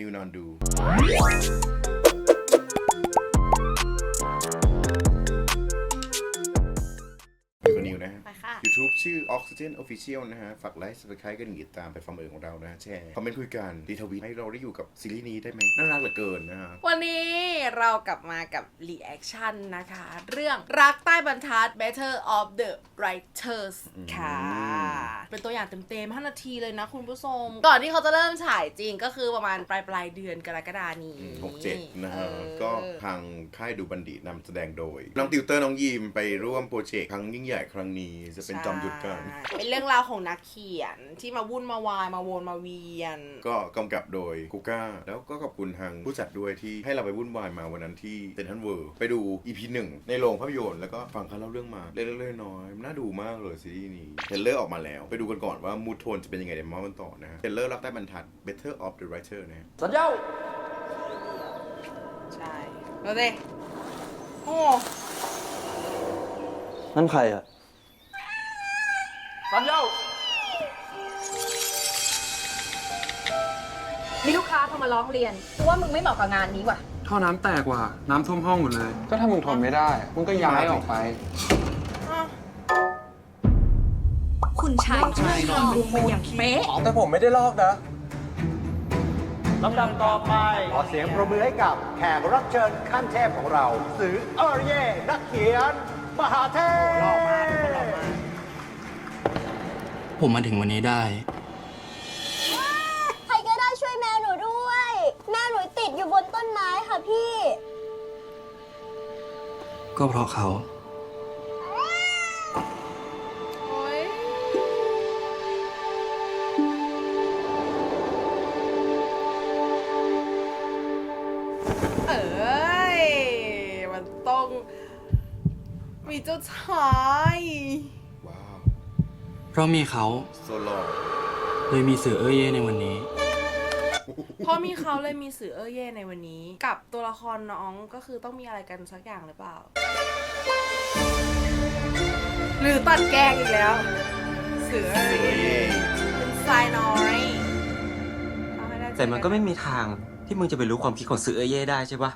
นิวนอนดูอยู่กับนิวนะฮะ ไปค่ะ YouTube ชื่อ Oxygen Official นะฮะ ฝากไลค์ subscribe กันติดตามไปฟังเอิงของเรานะฮะแชร์ คอมเมนต์คุยกันดีทวีตให้เราได้อยู่กับซีรีส์นี้ได้ไหมน่ารักเหลือเกินนะฮะ วันนี้เรากลับมากับ reaction นะคะ เรื่องรักใต้บรรทัด Better of the Writers ค่ะ เป็นตัวอย่างเต็มๆ5นาทีเลยนะคุณผู้ชม ก่อนที่เขาจะเริ่มฉายจริงก็คือประมาณปลายปลายๆเดือนกรกฎานี้หกเจ็ดนะฮะเออก็ทางค่ายดูบันดีนำแสดงโดย น้องติวเตอร์น้องยีมไปร่วมโปรเจกต์ครั้งยิ่งใหญ่ครั้งนี้จะเป็นจอมยุทธกันใช่เป็นเรื่องราวของนักเขียนที่มาวุ่นมาวายมาวนมาเวียน ก็กำกับโดยกูก้า แล้วก็ขอบคุณทางผู้จัดด้วยที่ให้เราไปวุ่นวายมาวันนั้นที่เซนทรัลเวิร์ไปดู EP หนึ่งในโรงภาพยนตร์แล้วก็ฟังเขาเล่าเรื่องมาเล็กๆน้อยๆน่าดูมากเลยซีรีส์นี้เทรลเลอร์ออกมาแล้วไปดูกันก่อนว่ามูทโทนจะเป็นยังไงเดี๋ยวมากันต่อนะฮะเทรลเลอร์รักได้บรรทัด Better of the Writer นะฮะสัญญาใช่แล้วเด้โอ้นั่นใครอะสัญญามีลูกค้าโทรมาร้องเรียนว่ามึงไม่เหมาะกับงานนี้ว่ะท่อน้ำแตกว่ะ น้ำท่วมห้องหมดเลย ก็ถ้ามึงทนไม่ได้ มึงก็ย้ายออกไป คุณชายช่วยทำลุงมาอย่างเป๊ะ แต่ผมไม่ได้ลอกนะ ลำดับต่อไป ขอเสียงประมือให้กับแขกรับเชิญขั้นเทพของเรา สื่อเออเย่นักเขียน มหาเทพหล่อมากทุกคนหล่อมาก ผมมาถึงวันนี้ได้ ใครก็ได้ช่วยแมวหนูด้วย แมวหนูติดอยู่บนต้นไม้ค่ะพี่ ก็เพราะเขา เอ้ย มันต้อง มีเจ้าชาย ว้าว เพราะมีเขาโซโล่เลยมีสื่อเอ้ยเย่ในวันนี้ เพราะมีเขาเลยมีสื่อเอ้ยเย่ในวันนี้ กับตัวละครน้องก็คือต้องมีอะไรกันสักอย่างหรือเปล่า หรือตัดแกล้งอีกแล้ว สื่อเอ้ยเย่เป็นทรายน้อยเอาให้ได้เจอแต่มันก็ไม่มีทาง ที่มึงจะไปรู้ความคิดของสื่อเอเย่ได้ใช่ปะ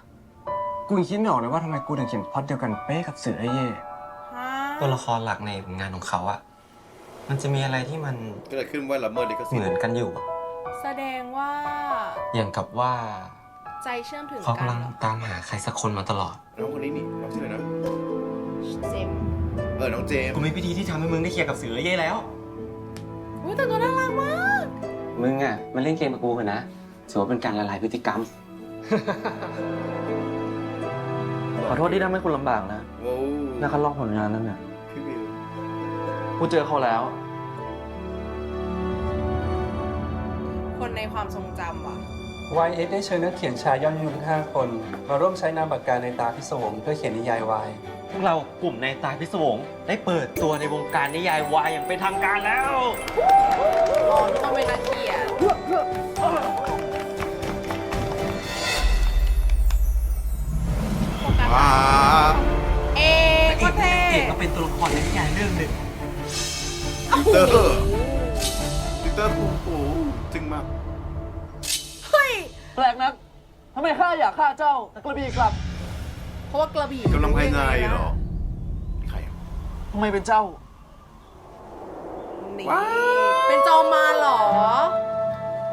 กูยังคิดไม่ออกเลยว่าทำไมกูถึงเขียนพล็อดเดียวกันเป๊ะกับสื่อไอเย่ฮะตัวละครหลักในผลงานของเขาอะมันจะมีอะไรที่มันก็เลยขึ้นว่าละเมิดลิขสิทเหมือนธิ์กันอยู่อะแสดงว่าอย่างกับว่าใจเชื่อมถึงเขากันกำลังตามหาใครสักคนมาตลอด น้องคนนี้นี่น้องชื่ออะไรนะเจมส์เออน้องเจมส์กูมีวิธีที่ทำให้มึงได้เคลียร์กับสื่อเอเย่แล้ว อุ้ยแต่ตัวน่ารักมาก มึงอะมาเล่นเกมกับกูเถอะนะ ถือว่าเป็นการละลายพฤติกรรม ขอโทษที่ทำให้คุณลำบากนะโว้วน่าคัดลอกผลงานนั่นน่ะพี่วิวกูเจอเขาแล้ว คนในความทรงจำว่ะ YX ได้เชิญนักเขียนชายยอดนิยม5คน มาร่วมใช้นามปากกาในตาพิศวงเพื่อเขียนนิยายวายพวกเรากลุ่มในตายพิศวงได้เปิดตัวในวงการนิยายวายอย่างเป็นทางการแล้วอ๋อต้องเป็นนักเขียน โฟกัสว้าเอกก็เท่เอกก็เป็นตัวละครในนิยายเรื่องหนึ่งเตอร์ลิเตอร์โอ้โหจึงมากเฮ้ยแปลกนักทำไมข้าอยากฆ่าเจ้าแต่กระบี่กลับเพราะว่ากระบี่กำลังภายในเหรอใครอะทำไมเป็นเจ้า นี่เป็นจอมมารเหรอ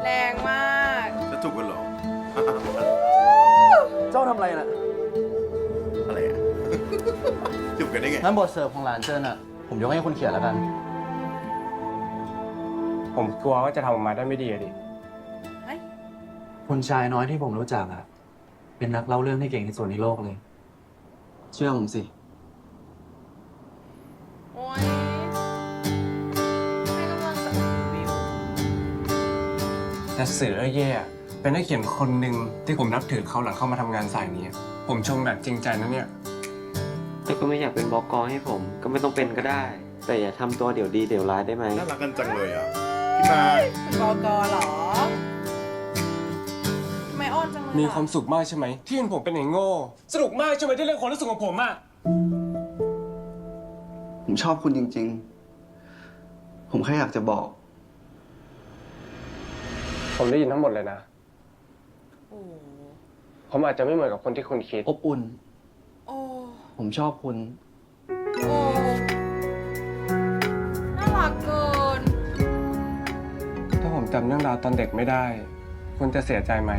แรงมาก จะจูบกันเหรอ เจ้าทำอะไรน่ะอะไรอะ จูบกันได้ไง งั้นบทเสิร์ฟของหลานเจิ้นอะ ผมยกให้คุณเขียนแล้วกัน ผมกลัวว่าจะทำออกมาได้ไม่ดีอะดิเฮ้ยคนชายน้อยที่ผมรู้จักอะเป็นนักเล่าเรื่องที่เก่งที่สุดในโลกเลย เชื่อผมสิ โอ้ยให้กำลังใจวิวแต่สื่อไอเย่อะเป็นนักเขียนคนหนึ่งที่ผมนับถือเขาหลังเข้ามาทำงานสายนี้ ผมชมแบบจริงใจนะเนี่ย แต่ก็ไม่อยากเป็นบอกให้ผม ก็ไม่ต้องเป็นก็ได้ แต่อย่าทำตัวเดี๋ยวดีเดี๋ยวร้ายได้ไหม น่ารักกันจังเลยอะ พี่มาเป็นบกเหรอทำไมอ้อนจังเลยอะมีความสุขมากใช่ไหม ที่เห็นผมเป็นไอ้โง่ สนุกมากใช่ไหมที่เล่นความรู้สึกของผมอะผมชอบคุณจริง ๆ ผมแค่อยากจะบอก ผมได้ยินทั้งหมดเลยนะ โอ้ผมอาจจะไม่เหมือนกับคนที่คุณคิด อบอุ่นโอ้ ผมชอบคุณ โอ้น่ารักเกิน ถ้าผมจำเรื่องราวตอนเด็กไม่ได้ คุณจะเสียใจไหม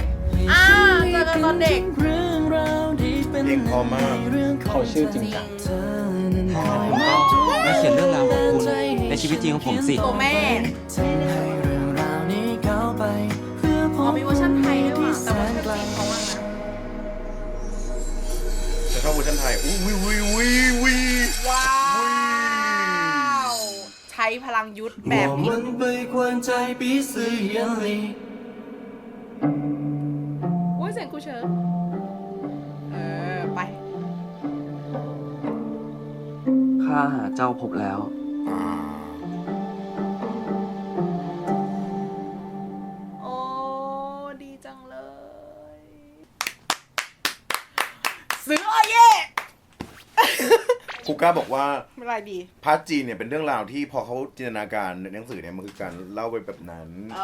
อ่าเจอกันตอนเด็กเพลงพอมากเขาชื่อจริงจังคุณก็มาเขียนเรื่องราวของคุณ ในชีวิตจริงของผมสิ ตัวแม่ อ๋อมีเวอร์ชัน ไทยอุ้ยวิววิววิว้าว ใช้พลังยุทธแบบนี้โอ้ยเสียงกูเชิญเออ ไป ข้าหาเจ้าพบแล้ว อ่า กูก้าบอกว่า ไม่ไรดี พาร์ทจีนเนี่ยเป็นเรื่องราวที่พอเขาจินตนาการในหนังสือเนี่ยมันคือการเล่าไปแบบนั้น เอ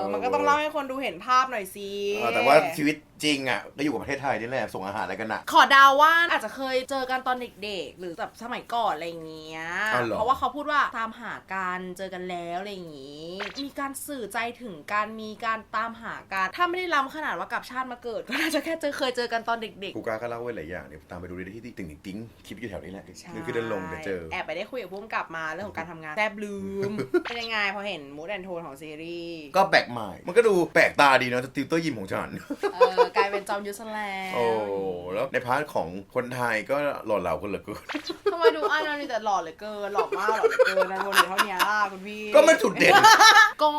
อ มันก็ต้องเล่าให้คนดูเห็นภาพหน่อยสิเออแต่ว่าชีวิตจริงอะก็อยู่กับประเทศไทยนี่แหละส่งอาหารอะไรกันอะ ขอเดาวว่าอาจจะเคยเจอกันตอนเด็กๆ หรือแบบสมัยก่อนอะไรอย่างเงี้ย อ้าวเหรอ เพราะว่าเขาพูดว่าตามหากันเจอกันแล้วอะไรอย่างงี้ มีการสื่อใจถึงการมีการตามหากันถ้าไม่ได้ล้ำขนาดว่ากลับชาติมาเกิด ก็น่าจะแค่เจอเคยเจอกันตอนเด็กกูกล้าก็เล่าไว้หลายอย่างเดี๋ยวตามไปดูได้ที่ติ๊งติ๊งติ๊งคลิปอยู่แถวนี้แหละๆใช่คือคือเดินลงเดี๋ยวเจอแอบไปได้คุยกับพุ่มกลับมาเรื่องของการทำงานแทบลืม เป็นยังไงพอเห็นมูดแอนโทนของซีรีส์ก็แปลกใหม่ มันก็ดูแปลกตาดีเนาะติวเตอร์ยิมของฉัน เออกลายเป็น จอมยุทธซะแล้วโอ้แล้วในพาร์ทของคนไทยก็หล่อเหลากันเหลือเกินทำไมดูอ้ายนนี่แต่หล่อเหลือเกินหล่อมากหล่อเหลือเกินนะคนเหลือเท่านี้ล่ะคุณพี่ก็มันจุดเด่นก็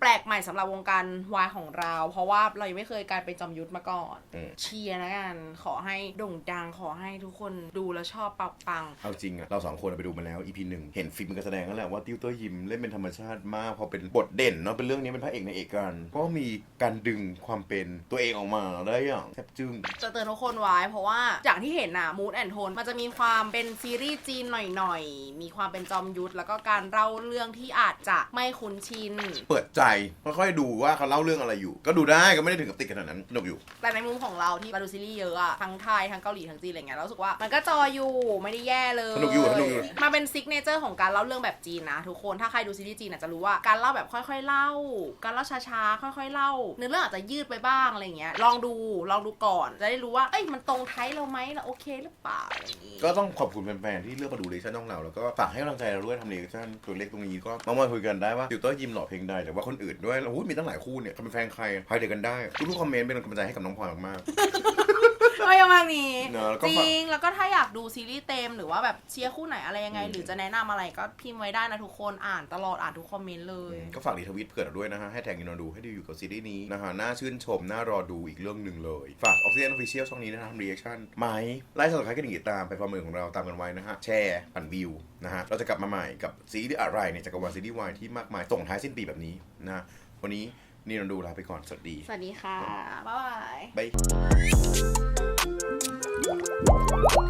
แปลกใหม่สำหรับวงการวายของเรา เพราะว่าเรายังไม่เคยการเป็นจอมยุทธมาก่อนอืมเชียร์นะกันขอให้โด่งดังขอให้ทุกคนดูแล้วชอบปักปังเอาจริงอะเราสองคนไปดูมาแล้ว EP หนึ่งเห็นฟิล์มการแสดงนั่นแหละว่าติวเตอร์ยิมเล่นเป็นธรรมชาติมากพอเป็นบทเด่นเนาะเป็นเรื่องนี้เป็นพระเอกในเอกกันก็มีการดึงความเป็นตัวเองออกมาได้อย่างแทบจึ้ง จะเตือนทุกคนไว้เพราะว่าอย่างที่เห็นน่ะมูดแอนโทนมันจะมีความเป็นซีรีส์จีนหน่อยๆ มีความเป็นจอมยุทธแล้วก็การเล่าเรื่องที่อาจจะไม่คุ้นชิน เปิดใจค่อยๆดูว่าเขาเล่าเรื่องอะไรอยู่ ก็ดูได้ก็ไม่ได้ถึงกับติดขนาดนั้นสนุกอยู่ แต่ในมุมของเราที่มาดูซีรีส์เยอะอะทั้งไทยทั้งเกาหลีทั้งจีนอะไรเงี้ยเรารู้สึกว่ามันก็จออยู่ไม่ได้แย่เลยสนุกอยู่สนุกอยู่ มาเป็นซิกเนเจอร์ของการเล่าเรื่องแบบจีนนะทุกคนถ้าใครดูซีรีส์จีนอาจจะรู้ว่าการเล่าแบบค่อย ๆ เล่า การเล่าช้าๆค่อย ๆ เล่าเนื้อเรื่องอาจจะยืดไปบ้างอะไรเงี้ยลองดูลองดูก่อนจะได้รู้ว่าเอ้ยมันตรงไทยเราไหมเราโอเคหรือเปล่าอะไรอย่างงี้ ก็ต้องขอบคุณแฟนๆที่เลือกมาดูเลชั่นของเรา แล้วก็ฝากให้กำลังใจเราด้วยทำเลชั่นตัวเล็กตรงนี้ก็มามาคุยกันได้ว่าติวเตอร์ยิมหล่อเพลงใดแต่ว่าคนอื่นด้วยเรามีตั้งหลายคู่เนี่ยเขาเป็นแฟนใครใครเดียวกันได้ทุกๆคอมเมนต์เป็นกำลังใจให้กับน้องพลอยมากๆ ก็ยังมากนี้เนอะแล้วก็จฝาก ริงแล้วก็ถ้าอยากดูซีรีส์เต็มหรือว่าแบบเชียร์คู่ไหนอะไรยังไง หรือจะแนะนำอะไรก็พิมพ์ไว้ได้นะทุกคนอ่านตลอดอ่านทุกคอมเมนต์เลย ก็ฝากรีทวิตเผื่อเราด้วยนะฮะ ให้แท็กยินดูให้ดูอยู่กับซีรีส์นี้นะฮะ น่าชื่นชม น่ารอดูอีกเรื่องหนึ่งเลย ฝากออกซิเจนออฟฟิเชียลช่องนี้นะฮะทำรีแอคชั่นไหมไลฟ์สดใครก็ดิ่งติดตามไปฟอร์มมือของเราตามกันไว้นะฮะ แชร์ ปั่นวิวนะฮะ เราจะกลับมาใหม่กับซีรีส์อะไรในจักรวาลซีรีส์วายที่มากมายส่งท้ายสิ้นปีแบบนี้นะฮะวันนี้นี่เราดูลาไปก่อนสวัสดีสวัสดีค่ะ บ๊ายบาย บาย What?